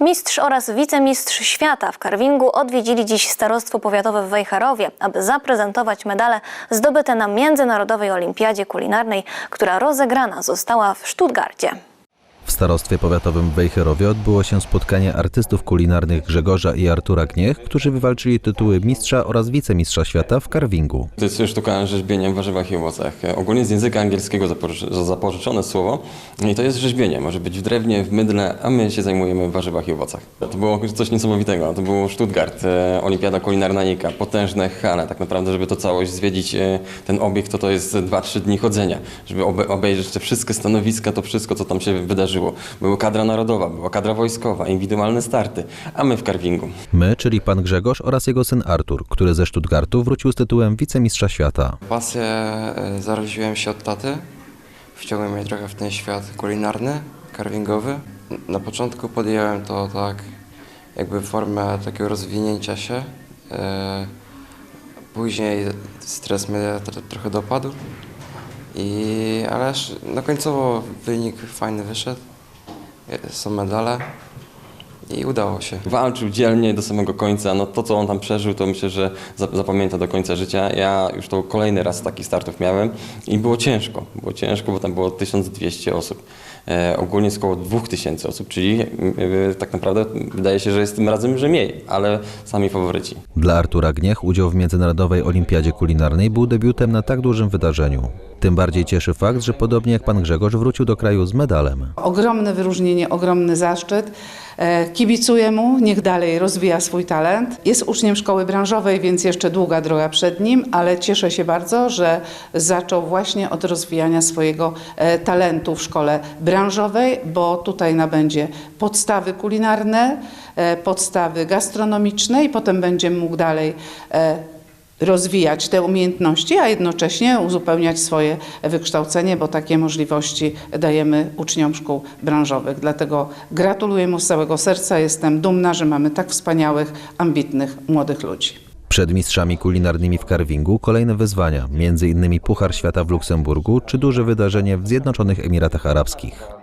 Mistrz oraz wicemistrz świata w karwingu odwiedzili dziś starostwo powiatowe w Wejherowie, aby zaprezentować medale zdobyte na Międzynarodowej Olimpiadzie Kulinarnej, która rozegrana została w Stuttgarcie. W starostwie powiatowym w Wejherowie odbyło się spotkanie artystów kulinarnych Grzegorza i Artura Gniech, którzy wywalczyli tytuły mistrza oraz wicemistrza świata w carvingu. To jest sztuka rzeźbienia w warzywach i owocach. Ogólnie z języka angielskiego zapoży- zapożyczone słowo i to jest rzeźbienie. Może być w drewnie, w mydle, a my się zajmujemy w warzywach i owocach. To było coś niesamowitego. To był Stuttgart, e, Olimpiada Kulinarna Nika, potężne hale. Tak naprawdę, żeby to całość zwiedzić, e, ten obiekt, to to jest 2-3 dni chodzenia. Żeby obe- obejrzeć te wszystkie stanowiska, to wszystko, co tam się wydarzyło. Była kadra narodowa, była kadra wojskowa, indywidualne starty, a my w carvingu. My, czyli pan Grzegorz oraz jego syn Artur, który ze Stuttgartu wrócił z tytułem wicemistrza świata. Pasję e, zaraziłem się od taty. Wciągnął mnie trochę w ten świat kulinarny, carvingowy. Na początku podjąłem to tak jakby formę takiego rozwinięcia się. E, Później stres mnie tro- trochę dopadł. I, ależ no końcowo wynik fajny wyszedł. Są medale i udało się. walczył dzielnie do samego końca. No to, co on tam przeżył, to myślę, że za- zapamięta do końca życia. Ja już to kolejny raz takich startów miałem i było ciężko. Było ciężko, bo tam było 1200 osób. E, ogólnie jest około 2000 osób, czyli e, tak naprawdę wydaje się, że jest tym razem, że mniej, ale sami faworyci. Dla Artura Gniech udział w Międzynarodowej Olimpiadzie Kulinarnej był debiutem na tak dużym wydarzeniu. Tym bardziej cieszy fakt, że podobnie jak pan Grzegorz wrócił do kraju z medalem. Ogromne wyróżnienie, ogromny zaszczyt. E, Kibicuję mu, niech dalej rozwija swój talent. Jest uczniem szkoły branżowej, więc jeszcze długa droga przed nim, ale cieszę się bardzo, że zaczął właśnie od rozwijania swojego e, talentu w szkole branżowej, bo tutaj nabędzie podstawy kulinarne, e, podstawy gastronomiczne i potem będzie mógł dalej e, rozwijać te umiejętności, a jednocześnie uzupełniać swoje wykształcenie, bo takie możliwości dajemy uczniom szkół branżowych. Dlatego gratuluję mu z całego serca. Jestem dumna, że mamy tak wspaniałych, ambitnych młodych ludzi. Przed mistrzami kulinarnymi w carvingu kolejne wyzwania, m.in. Puchar Świata w Luksemburgu czy duże wydarzenie w Zjednoczonych Emiratach Arabskich.